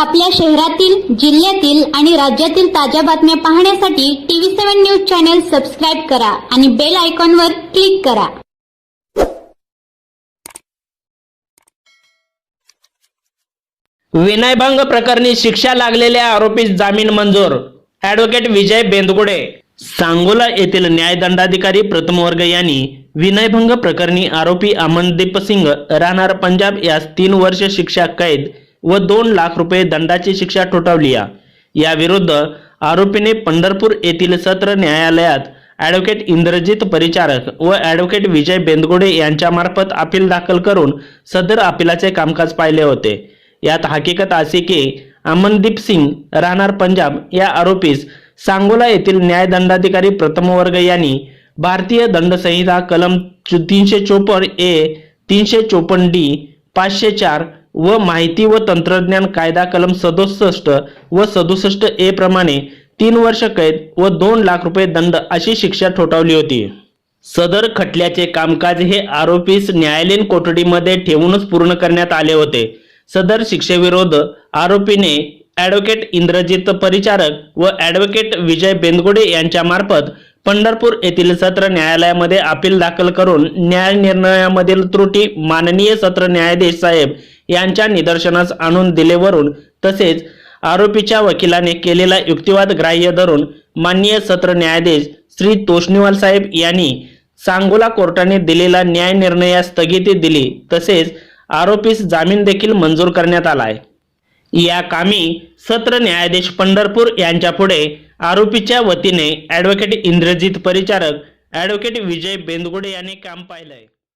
आपल्या शहरातील जिल्ह्यातील आणि राज्यातील ताज्या बातम्या पाहण्यासाठी TV seven news channel subscribe करा आणि बेल आयकॉनवर क्लिक करा. विनयभंग प्रकरणी शिक्षा लागलेल्या आरोपीस जामीन मंजूर. ऍडव्होकेट विजय बेंदगुडे. सांगोला येथील न्यायदंडाधिकारी प्रथम वर्ग यांनी विनयभंग प्रकरणी आरोपी अमनदीप सिंग राहणार पंजाब यास तीन वर्ष शिक्षा कैद व दोन लाख रुपये दंडाची शिक्षा ठोठावली याविरुद्ध आरोपीने पंढरपूर येथील सत्र न्यायालयात ॲडव्होकेट इंद्रजित परिचारक व ॲडव्होकेट विजय बेंदगोडे यांच्यामार्फत अपील दाखल करून सदर अपिलाचे कामकाज पाहिले होते. यात हकीकत अशी की अमनदीप सिंग राहणार पंजाब या आरोपीस सांगोला येथील न्यायदंडाधिकारी प्रथम वर्ग यांनी भारतीय दंड संहिता कलम तीनशे चोपन्न ए तीनशे चोपन्न डी पाचशे चार व माहिती व तंत्रज्ञान कायदा कलम सदुसष्ट व सदुसष्ट ए प्रमाणे तीन वर्ष कैद व दोन लाख रुपये दंड अशी शिक्षा ठोठावली होती. सदर खटल्याचे कामकाज हे आरोपीस न्यायालयीन कोठडीमध्ये ठेवूनच पूर्ण करण्यात आले होते. सदर शिक्षेविरोध आरोपीने ॲडव्होकेट इंद्रजित परिचारक व ॲडव्होकेट विजय बेंदगुडे यांच्यामार्फत पंढरपूर येथील सत्र न्यायालयामध्ये अपील दाखल करून न्याय निर्णयामधील त्रुटी माननीय सत्र न्यायाधीश साहेब यांच्या निदर्शनास आणून दिलेवरून तसेच आरोपीच्या वकिलाने केलेला युक्तिवाद ग्राह्य धरून माननीय सत्र न्यायाधीश श्री तोष्णीवाल साहेब यांनी सांगोला कोर्टाने दिलेला न्याय निर्णयास स्थगिती दिली तसेच आरोपीस जामीन देखील मंजूर करण्यात आलाय. या कामी सत्र न्यायाधीश पंढरपूर यांच्या पुढे आरोपीच्या वतीने ॲडव्होकेट इंद्रजित परिचारक ॲडव्होकेट विजय बेंदगुडे यांनी काम पाहिलंय.